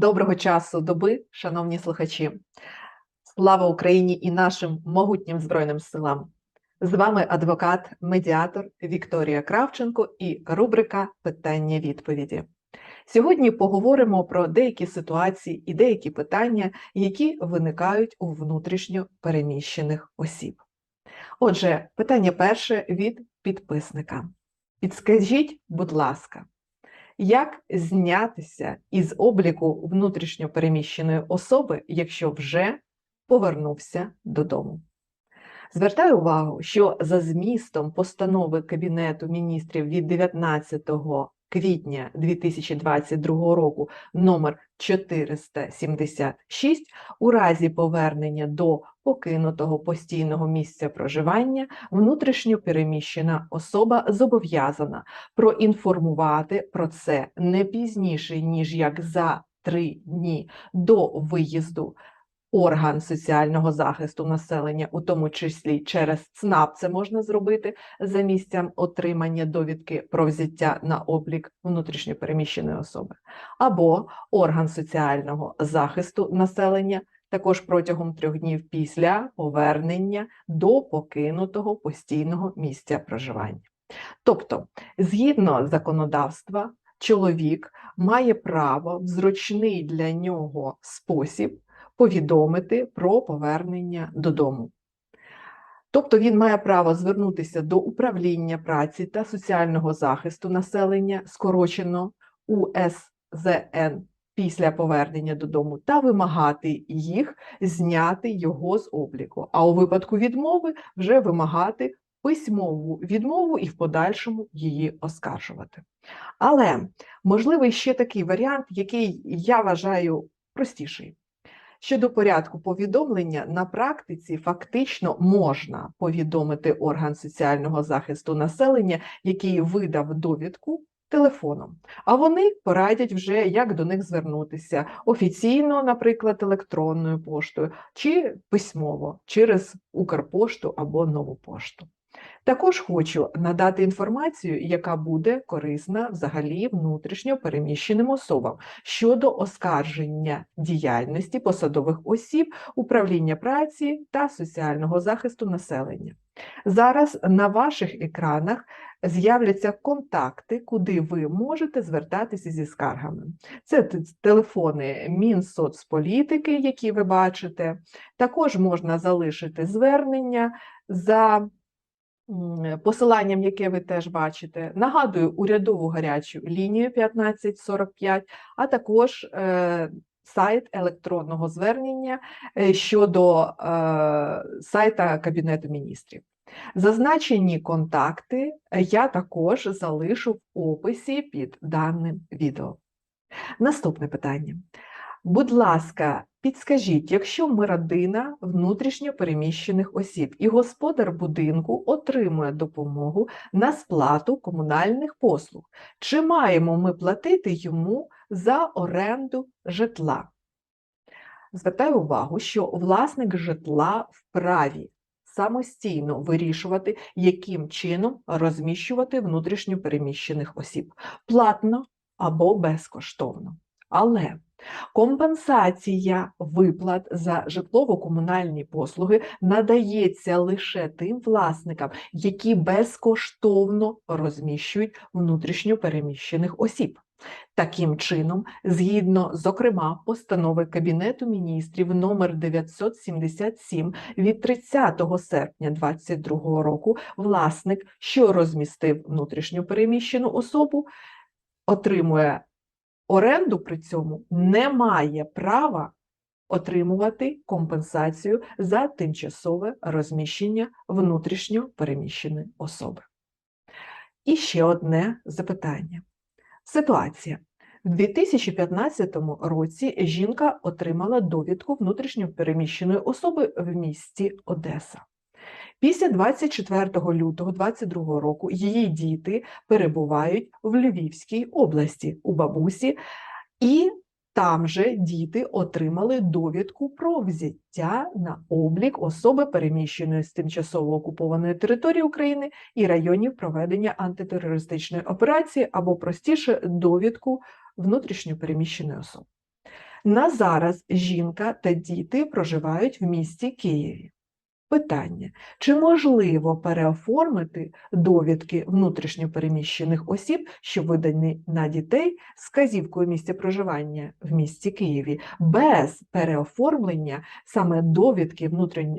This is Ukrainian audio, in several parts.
Доброго часу доби, шановні слухачі. Слава Україні і нашим могутнім Збройним силам. З вами адвокат, медіатор Вікторія Кравченко і рубрика Питання відповіді. Сьогодні поговоримо про деякі ситуації і деякі питання, які виникають у внутрішньо переміщених осіб. Отже, питання перше від підписника. Підскажіть, будь ласка, як знятися із обліку внутрішньо переміщеної особи, якщо вже повернувся додому? Звертаю увагу, що за змістом постанови Кабінету міністрів від 19 квітня 2022 року номер 476 у разі повернення до покинутого постійного місця проживання внутрішньо переміщена особа зобов'язана проінформувати про це не пізніше, ніж як за три дні до виїзду орган соціального захисту населення, у тому числі через ЦНАП, це можна зробити за місцем отримання довідки про взяття на облік внутрішньопереміщеної особи, або орган соціального захисту населення. Також протягом трьох днів після повернення до покинутого постійного місця проживання. Тобто, згідно законодавства, чоловік має право в зручний для нього спосіб повідомити про повернення додому. Тобто він має право звернутися до управління праці та соціального захисту населення, скорочено УСЗН після повернення додому, та вимагати їх зняти його з обліку, а у випадку відмови вже вимагати письмову відмову і в подальшому її оскаржувати. Але можливий ще такий варіант, який я вважаю простіший. Щодо порядку повідомлення, на практиці фактично можна повідомити орган соціального захисту населення, який видав довідку телефоном, а вони порадять вже, як до них звернутися офіційно, наприклад, електронною поштою, чи письмово через Укрпошту або нову пошту. Також хочу надати інформацію, яка буде корисна взагалі внутрішньо переміщеним особам щодо оскарження діяльності посадових осіб, управління праці та соціального захисту населення. Зараз на ваших екранах з'являться контакти, куди ви можете звертатися зі скаргами. Це телефони Мінсоцполітики, які ви бачите. Також можна залишити звернення за посиланням, яке ви теж бачите. Нагадую урядову гарячу лінію 1545, а також е, сайт електронного звернення е, щодо е, сайта Кабінету міністрів. Зазначені контакти я також залишу в описі під даним відео. Наступне питання. Будь ласка, підскажіть, якщо ми родина внутрішньо переміщених осіб і господар будинку отримує допомогу на сплату комунальних послуг, чи маємо ми платити йому за оренду житла? Звертаю увагу, що власник житла вправі самостійно вирішувати, яким чином розміщувати внутрішньо переміщених осіб платно або безкоштовно. Але Компенсація виплат за житлово-комунальні послуги надається лише тим власникам, які безкоштовно розміщують внутрішньо переміщених осіб. Таким чином, згідно, зокрема, постанови Кабінету міністрів номер 977 від 30 серпня 2022 року, власник, що розмістив внутрішньо переміщену особу, отримує оренду при цьому не має права отримувати компенсацію за тимчасове розміщення внутрішньо переміщеної особи. І ще одне запитання. Ситуація. В 2015 році жінка отримала довідку внутрішньо переміщеної особи в місті Одеса. Після 24 лютого 2022 року її діти перебувають в Львівській області у бабусі, і там же діти отримали довідку про взяття на облік особи, переміщеної з тимчасово окупованої території України і районів проведення антитерористичної операції, або простіше довідку внутрішньо переміщеної особи. На зараз жінка та діти проживають в місті Києві. Питання: чи можливо переоформити довідки внутрішньопереміщених осіб, що видані на дітей з казівкою місця проживання в місті Києві, без переоформлення саме довідки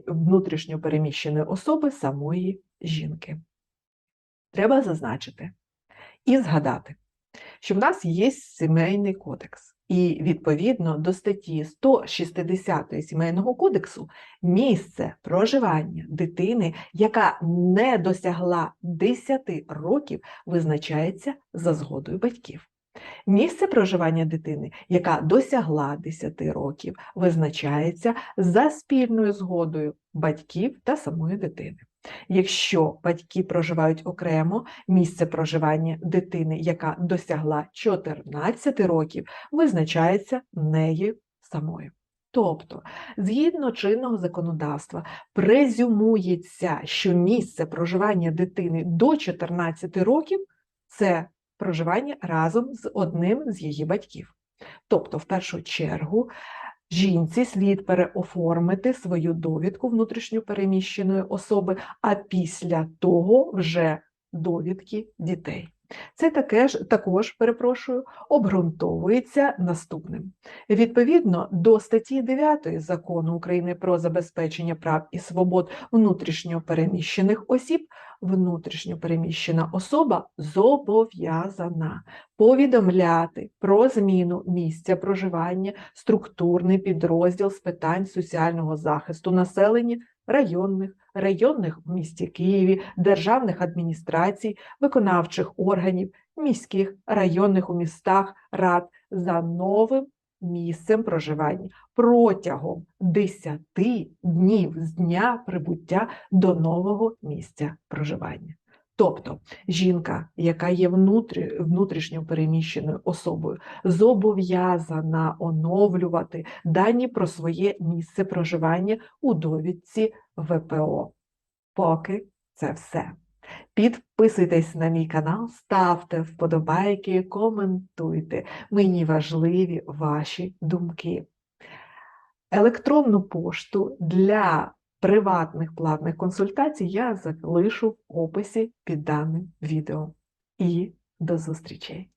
внутрішньопереміщеної особи самої жінки? Треба зазначити і згадати, що в нас є сімейний кодекс, і відповідно до статті 160 сімейного кодексу місце проживання дитини, яка не досягла 10 років, визначається за згодою батьків. Місце проживання дитини, яка досягла 10 років, визначається за спільною згодою батьків та самої дитини. Якщо батьки проживають окремо, місце проживання дитини, яка досягла 14 років, визначається нею самою. Тобто, згідно чинного законодавства, презюмується, що місце проживання дитини до 14 років це проживання разом з одним з її батьків. Тобто, в першу чергу, жінці слід переоформити свою довідку внутрішньо переміщеної особи, а після того вже довідки дітей. Це таке ж, також, перепрошую, обґрунтовується наступним. Відповідно до статті 9 Закону України про забезпечення прав і свобод внутрішньопереміщених осіб, внутрішньопереміщена особа зобов'язана повідомляти про зміну місця проживання структурний підрозділ з питань соціального захисту населення районних, районних в місті Києві, державних адміністрацій, виконавчих органів, міських, районних у містах, рад за новим місцем проживання протягом 10 днів з дня прибуття до нового місця проживання. Тобто жінка, яка є внутрі, внутрішньо переміщеною особою, зобов'язана оновлювати дані про своє місце проживання у довідці ВПО. Поки це все. Підписуйтесь на мій канал, ставте вподобайки, коментуйте. Мені важливі ваші думки. Електронну пошту для приватних платних консультацій я залишу в описі під даним відео. І до зустрічей!